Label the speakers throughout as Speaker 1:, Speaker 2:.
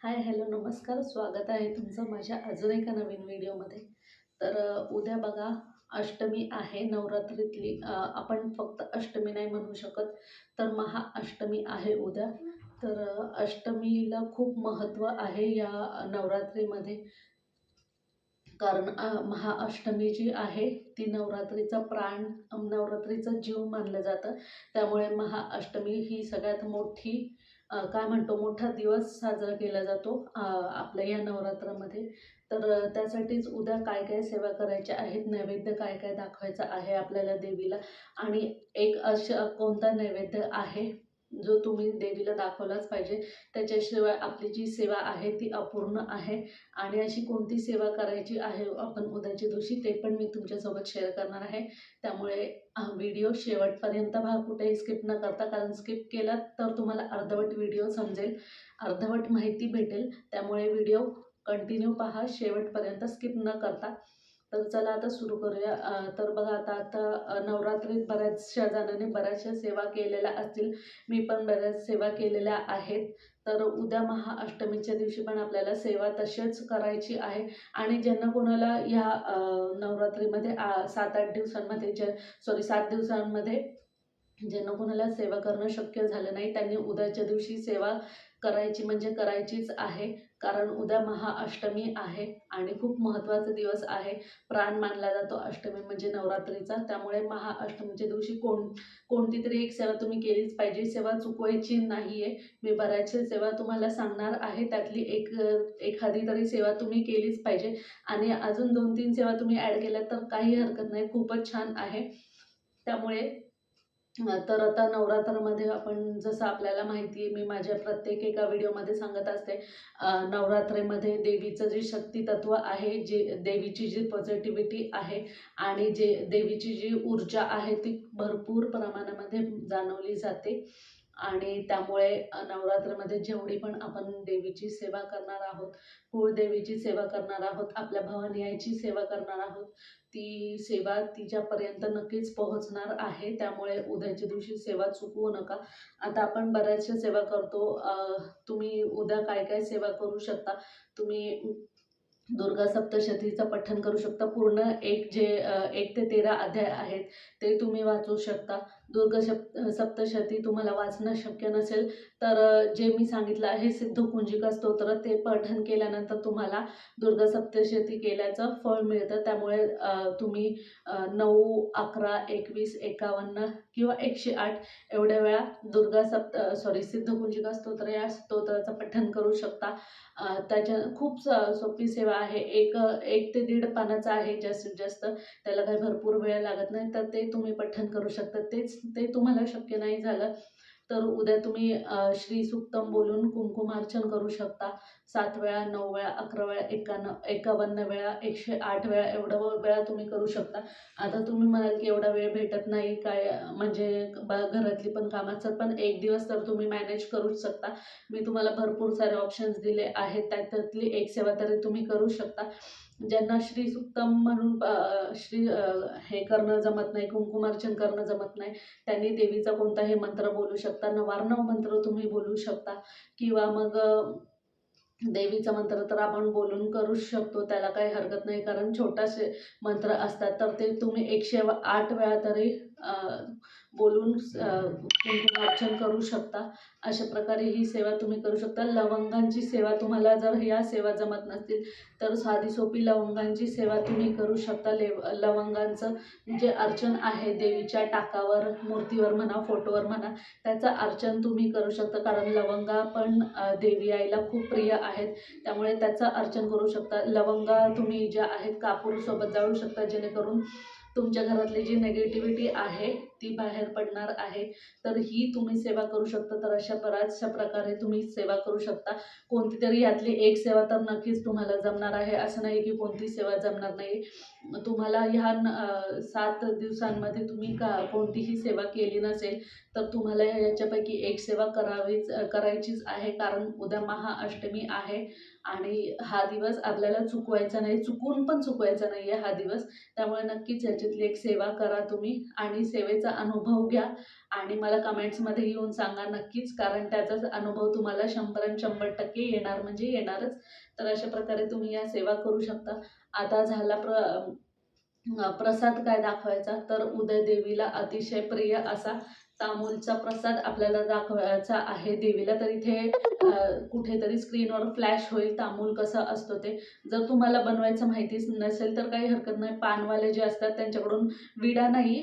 Speaker 1: Hi hello नमस्कार. स्वागत आहे तुमचं माझ्या अजून एका नवीन व्हिडिओमध्ये. तर उद्या बघा अष्टमी आहे. नवरात्रीतली आपण फक्त अष्टमी नाही म्हणू शकत तर महाअष्टमी आहे उद्या. तर अष्टमीला खूप महत्त्व आहे या नवरात्रीमध्ये. कारण महाअष्टमी जी आहे ती नवरात्रीचा प्राण नवरात्रीचा जीव मानलं जातं. त्यामुळे महाअष्टमी ही सगळ्यात मोठी काय म्हणतो मोठा दिवस साजरा केला जातो आपल्या या नवरात्रामध्ये. तर त्यासाठीच उद्या काय काय सेवा करायच्या आहेत नैवेद्य काय काय दाखवायचं आहे आपल्याला देवीला? आणि एक अशा कोणता नैवेद्य आहे? जो तुम्ही देवीला दाखवलाच पाहिजे. त्याच्याशिवाय आपली जी सेवा आहे ती अपूर्ण आहे. आणि अशी कोणती सेवा करायची आहे आपण उद्याच्या दिवशी ते पण मी तुमच्यासोबत शेअर करणार आहे. त्यामुळे व्हिडिओ शेवटपर्यंत भाग कुठेही स्किप न करता कारण स्किप केला तर तुम्हाला अर्धवट व्हिडिओ समजेल. अर्धवट माहिती भेटेल. त्यामुळे व्हिडिओ कंटिन्यू पहा. शेवटपर्यंत स्किप न करता. तर चला आता सुरू करूया. तर बघा आता आता नवरात्रीत बऱ्याचशा जणांनी बऱ्याचशा सेवा केलेल्या असतील. मी पण बऱ्याच सेवा केलेल्या आहेत. तर उद्या महाअष्टमीच्या दिवशी पण आपल्याला सेवा तशीच करायची आहे. आणि ज्यांना कोणाला ह्या नवरात्रीमध्ये आ, सात आठ दिवसांमध्ये ज्या सॉरी सात दिवसांमध्ये ज्यांना कोणाला सेवा करणं शक्य झालं नाही त्यांनी उद्याच्या दिवशी सेवा करायची म्हणजे करायचीच आहे. कारण उद्या महाअष्टमी आहे आणि खूप महत्त्वाचा दिवस आहे. प्राण मानला जातो अष्टमी म्हणजे नवरात्रीचा. त्यामुळे महाअष्टमीच्या दिवशी कोण कोणती तरी एक सेवा तुम्ही केलीच पाहिजे. सेवा चुकवायची नाही आहे मी बऱ्याचशा सेवा तुम्हाला सांगणार आहे. त्यातली एक एखादी तरी सेवा तुम्ही केलीच पाहिजे. आणि अजून दोन तीन सेवा तुम्ही ॲड केल्या तर काही हरकत नाही. खूपच छान आहे. त्यामुळे तर आता नवरात्रामध्ये आपण जसं आपल्याला माहिती आहे मी माझ्या प्रत्येक एका व्हिडिओमध्ये सांगत असते नवरात्रीमध्ये देवीचं जे शक्ती तत्व आहे जे देवीची जी पॉझिटिव्हिटी आहे आणि जे देवीची जी ऊर्जा आहे ती भरपूर प्रमाणामध्ये जाणवली जाते. आणि त्यामुळे नवरात्रमध्ये जेवढी पण आपण देवीची सेवा करणार आहोत कुळदेवीची सेवा करणार आहोत आपल्या भवानी आईची सेवा करणार आहोत ती सेवा तिच्यापर्यंत नक्कीच पोहोचणार आहे. त्यामुळे उद्याच्या दिवशी सेवा चुकवू नका. आता आपण बऱ्याचशा सेवा करतो. तुम्ही उद्या काय काय सेवा करू शकता? तुम्ही दुर्गा सप्तशतीचं पठण करू शकता. पूर्ण एक जे एक ते तेरा अध्याय आहेत ते तुम्ही वाचू शकता. दुर्ग शप सप्तशती तुम्हाला वाचणं शक्य नसेल तर जे मी सांगितलं आहे सिद्धकुंजिका स्तोत्र ते पठन केल्यानंतर तुम्हाला दुर्ग सप्तशती केल्याचं फळ मिळतं. त्यामुळे तुम्ही नऊ अकरा एकवीस एकावन्न किंवा एकशे आठ एवढ्या वेळा दुर्गा सप्त सॉरी सिद्धकुंजिका स्तोत्र या स्तोत्राचं पठन करू शकता. त्याच्या खूप सोपी सेवा आहे. एक एक ते दीड पानाचं आहे जास्तीत जास्त. त्याला काही भरपूर वेळ लागत नाही तर ते तुम्ही पठन करू शकता. तेच ते तुम्हाला शक्य नाही झालं तर उद्या तुम्ही श्री सुक्तम बोलून कुंकुमार्चन करू शकता. सात वेळा नऊ वेळा अकरा वेळा एकान एकावन्न वेळा एकशे आठ वेळा एवढं वेळा तुम्ही करू शकता. आता तुम्ही म्हणाल की एवढा वेळ भेटत नाही काय म्हणजे घरातली पण कामाचं पण एक दिवस तर तुम्ही मॅनेज करूच शकता. मी तुम्हाला भरपूर सारे ऑप्शन्स दिले आहेत त्याच्यातली एक सेवा तरी तुम्ही करू शकता. ज्यांना श्री सुक्तम म्हणून श्री हे करणं जमत नाही कुंकुमार्चन करणं जमत नाही त्यांनी देवीचा कोणताही मंत्र बोलू शकता नवार्णव मंत्र तुम्ही बोलू शकता किंवा मग देवीचा मंत्र तर आपण बोलून करूच शकतो त्याला काही हरकत नाही कारण छोटासे मंत्र असतात तर ते तुम्ही एकशे आठ वेळा तरी बोलून कुंकुमार्चन करू शकता. अशा प्रकारे ही सेवा तुम्ही करू शकता. लवंगांची सेवा तुम्हाला जर ह्या सेवा जमत नसतील तर साधी सोपी लवंगांची सेवा तुम्ही करू शकता. लेव लवंगांचं जे अर्चन आहे देवीच्या टाकावर मूर्तीवर म्हणा फोटोवर म्हणा त्याचं अर्चन तुम्ही करू शकता. कारण लवंगा पण देवी आईला खूप प्रिय आहेत. त्यामुळे त्याचं अर्चन करू शकता. लवंगा तुम्ही ज्या आहेत कापूरसोबत जाळू शकता. जेणेकरून तुमच्या घरातली जी नेगेटिव्हिटी आहे ती बाहेर पडणार आहे. तर ही तुम्ही सेवा करू शकता. तर अशा बऱ्याचशा प्रकारे तुम्ही सेवा करू शकता. कोणती तरी यातली एक सेवा तर नक्कीच तुम्हाला जमणार आहे. असं नाही की कोणती सेवा जमणार नाही. तुम्हाला ह्या सात दिवसांमध्ये तुम्ही का कोणतीही सेवा केली नसेल तर तुम्हाला याच्यापैकी एक सेवा करावीच करायचीच आहे. कारण उद्या महाअष्टमी आहे. आणि हा दिवस आपल्याला चुकवायचा नाही चुकून पण चुकवायचा नाही आहे हा दिवस. त्यामुळे नक्कीच याच्यातली एक सेवा करा तुम्ही आणि सेवेचा अनुभव घ्या आणि मला कमेंट्समध्ये येऊन सांगा नक्कीच कारण त्याचाच अनुभव तुम्हाला शंभर शंभर टक्के येणार म्हणजे येणारच. तर अशा प्रकारे तुम्ही या सेवा करू शकता. आता झाला प्र प्रसाद काय दाखवायचा? तर उदय देवीला अतिशय प्रिय असा तामूलचा प्रसाद आपल्याला दाखवायचा आहे देवीला. तर इथे कुठेतरी स्क्रीनवर फ्लॅश होईल तामूल कसा असतो ते. जर तुम्हाला बनवायचं माहितीच नसेल तर काही हरकत नाही. पानवाले जे असतात त्यांच्याकडून विडा नाही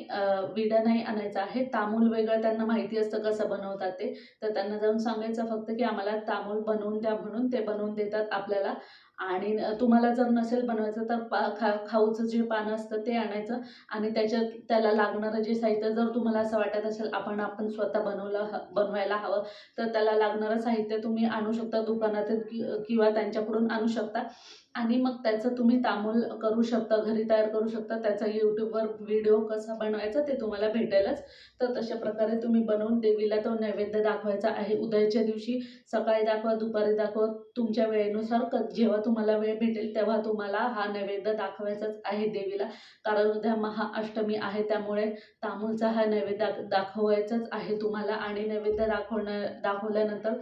Speaker 1: विडा नाही आणायचा आहे. तामूल वेगळं त्यांना माहिती असतं कसं बनवतात ते. तर त्यांना जाऊन सांगायचं फक्त की आम्हाला तामूल बनवून द्या म्हणून. ते बनवून देतात आपल्याला. आणि तुम्हाला जर नसेल बनवायचं तर पा खा खाऊचं जे पानं असतं ते आणायचं. आणि त्याच्यात त्याला लागणारं जे साहित्य जर तुम्हाला असं वाटत असेल आपण आपण स्वतः बनवलं ह बनवायला हवं. तर त्याला लागणारं साहित्य तुम्ही आणू शकता दुकानातून कि किंवा त्यांच्याकडून आणू शकता. आणि मग त्याचं तुम्ही तामूल करू शकता घरी तयार करू शकता. त्याचा यूट्यूबवर व्हिडिओ कसा बनवायचा ते तुम्हाला भेटेलच. तर तशा प्रकारे तुम्ही बनवून देवीला तो नैवेद्य दाखवायचा आहे. उदयाच्या दिवशी सकाळी दाखवा दुपारी दाखवा. तुमच्या वेळेनुसार क जेव्हा तुम्हाला वेळ भेटेल तेव्हा तुम्हाला हा नैवेद्य दाखवायचाच आहे देवीला. कारण उद्या महाअष्टमी आहे त्यामुळे तामूलचा हा नैवेद्य दाखवायचाच आहे तुम्हाला. आणि नैवेद्य दाखवण्या दाखवल्यानंतर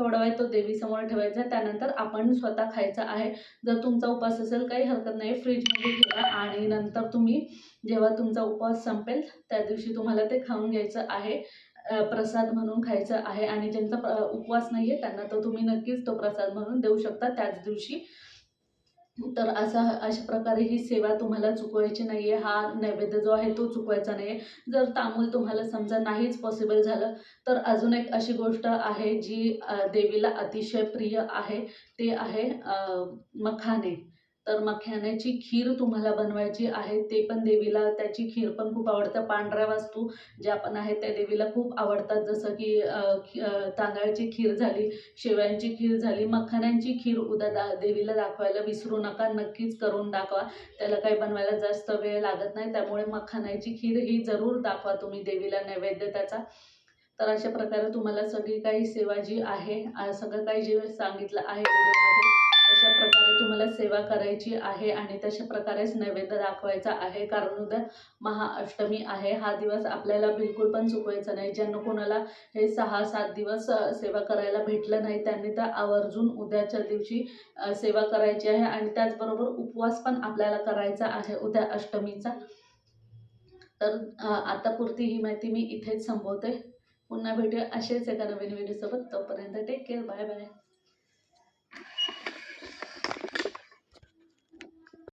Speaker 1: थोडा वेळ तो देवीसमोर ठेवायचा त्यानंतर आपण स्वतः खायचा आहे. जर तुमचा उपवास असेल काही हरकत नाही. फ्रीजमध्ये ठेवा आणि नंतर तुम्ही जेव्हा तुमचा उपवास संपेल त्या दिवशी तुम्हाला ते खाऊन घ्यायचं आहे. प्रसाद म्हणून खायचं आहे. आणि ज्यांचा उपवास नाही आहे त्यांना तर तुम्ही नक्कीच तो प्रसाद म्हणून देऊ शकता त्याच दिवशी. तर असा अशा प्रकारे ही सेवा तुम्हाला चुकवायची नाही आहे हा नैवेद्य जो आहे तो चुकवायचा नाही आहे जर तामूल तुम्हाला समजा नाहीच पॉसिबल झालं तर अजून एक अशी गोष्ट आहे जी देवीला अतिशय प्रिय आहे. ते आहे मखाने. तर मखाण्याची खीर तुम्हाला बनवायची आहे ते पण देवीला त्याची खीर पण खूप आवडतं. पांढऱ्या वास्तू ज्या पण आहेत त्या देवीला खूप आवडतात. जसं की तांदळाची खीर झाली शेवयांची खीर झाली मखाण्यांची खीर उद्या दा देवीला दाखवायला विसरू नका. नक्कीच करून दाखवा. त्याला काही बनवायला जास्त वेळ लागत नाही. त्यामुळे मखाण्याची खीर ही जरूर दाखवा तुम्ही देवीला नैवेद्य त्याचा तर अशा प्रकारे तुम्हाला सगळी काही सेवा जी आहे सगळं काही जे सांगितलं आहे व्हिडिओमध्ये अशा प्रकारे तुम्हाला सेवा करायची आहे आणि तशा प्रकारेच नैवेद्य दाखवायचा आहे. कारण उद्या महाअष्टमी आहे. हा दिवस आपल्याला बिलकुल पण चुकवायचा नाही. ज्यांना कोणाला हे सहा सात दिवस सेवा करायला भेटलं नाही त्यांनी तर आवर्जून उद्याच्या दिवशी सेवा करायची आहे आणि त्याचबरोबर उपवास पण आपल्याला करायचा आहे उद्या अष्टमीचा. तर आतापुरती ही माहिती मी इथेच संपवते. पुन्हा भेटूया असेच एका नवीन व्हिडिओसोबत. तोपर्यंत टेक केअर बाय बाय